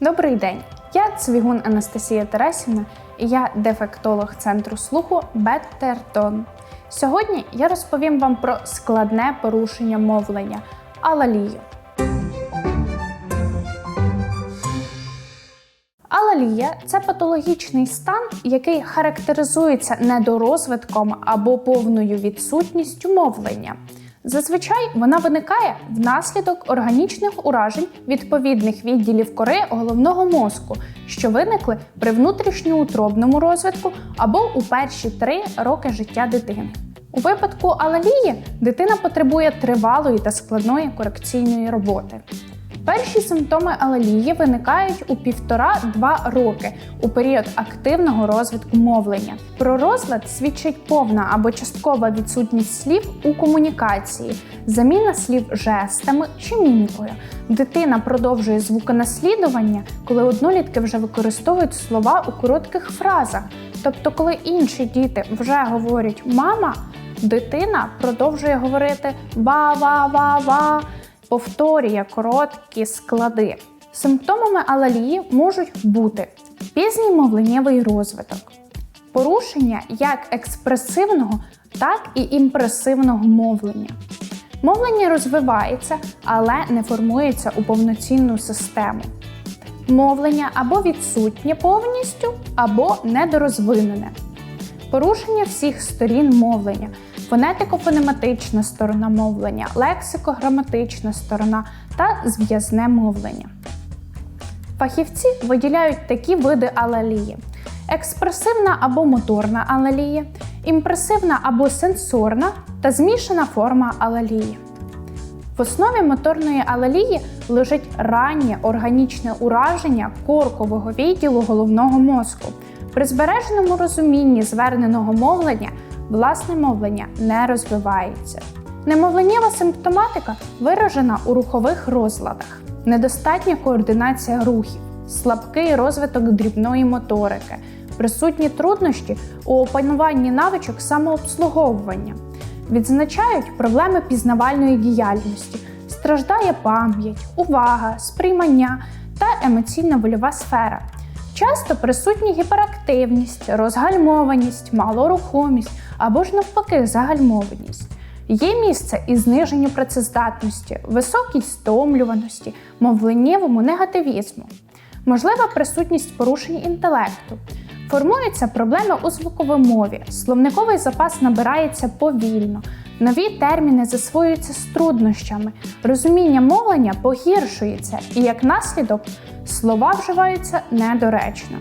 Добрий день! Я Цвігун Анастасія Тарасівна і я дефектолог центру слуху Беттертон. Сьогодні я розповім вам про складне порушення мовлення алалію. Алалія це патологічний стан, який характеризується недорозвитком або повною відсутністю мовлення. Зазвичай вона виникає внаслідок органічних уражень відповідних відділів кори головного мозку, що виникли при внутрішньоутробному розвитку або у перші три роки життя дитини. У випадку алалії дитина потребує тривалої та складної корекційної роботи. Перші симптоми алалії виникають у півтора-два роки у період активного розвитку мовлення. Про розлад свідчить повна або часткова відсутність слів у комунікації, заміна слів жестами чи мімікою. Дитина продовжує звуконаслідування, коли однолітки вже використовують слова у коротких фразах. Тобто, коли інші діти вже говорять мама, дитина продовжує говорити ба-ва-ва-ва повторює короткі склади. Симптомами алалії можуть бути пізній мовленнєвий розвиток, порушення як експресивного, так і імпресивного мовлення. Мовлення розвивається, але не формується у повноцінну систему. Мовлення або відсутнє повністю, або недорозвинене. Порушення всіх сторін мовлення, фонетико-фонематична сторона мовлення, лексико-граматична сторона та зв'язне мовлення. Фахівці виділяють такі види алалії: експресивна або моторна алалія, імпресивна або сенсорна та змішана форма алалії. В основі моторної алалії лежить раннє органічне ураження коркового відділу головного мозку. При збереженому розумінні зверненого мовлення власне мовлення не розвивається. Немовленнєва симптоматика виражена у рухових розладах, недостатня координація рухів, слабкий розвиток дрібної моторики, присутні труднощі у опануванні навичок самообслуговування. Відзначають проблеми пізнавальної діяльності, страждає пам'ять, увага, сприймання та емоційна вольова сфера. Часто присутні гіперактивність, розгальмованість, малорухомість або ж навпаки загальмованість. Є місце і зниженню працездатності, високій стомлюваності, мовленнєвому негативізму, можлива присутність порушень інтелекту. Формуються проблеми у звуковій словниковий запас набирається повільно, нові терміни засвоюються з труднощами, розуміння мовлення погіршується і, як наслідок, слова вживаються недоречно.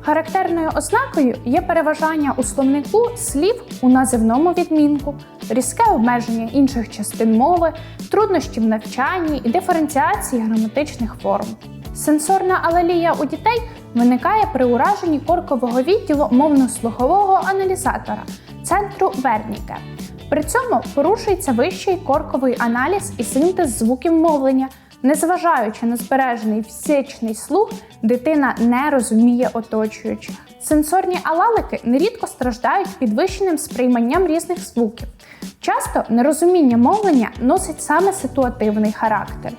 Характерною ознакою є переважання у словнику слів у називному відмінку, різке обмеження інших частин мови, труднощі в навчанні і диференціації граматичних форм. Сенсорна алелія у дітей виникає при ураженні коркового відділу мовно-слухового аналізатора центру Верніке. При цьому порушується вищий корковий аналіз і синтез звуків мовлення. Незважаючи на збережений фізичний слух, дитина не розуміє оточуючих. Сенсорні алалики нерідко страждають підвищеним сприйманням різних звуків. Часто нерозуміння мовлення носить саме ситуативний характер.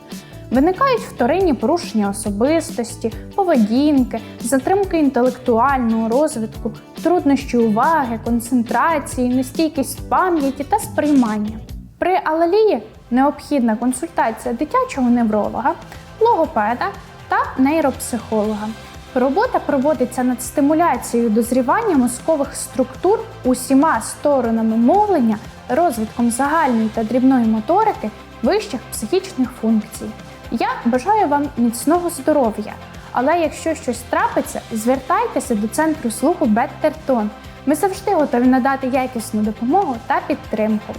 Виникають вторинні порушення особистості, поведінки, затримки інтелектуального розвитку, труднощі уваги, концентрації, нестійкість пам'яті та сприймання. При алалії необхідна консультація дитячого невролога, логопеда та нейропсихолога. Робота проводиться над стимуляцією дозрівання мозкових структур усіма сторонами мовлення, розвитком загальної та дрібної моторики вищих психічних функцій. Я бажаю вам міцного здоров'я, але якщо щось трапиться, звертайтеся до центру слуху Беттертон. Ми завжди готові надати якісну допомогу та підтримку.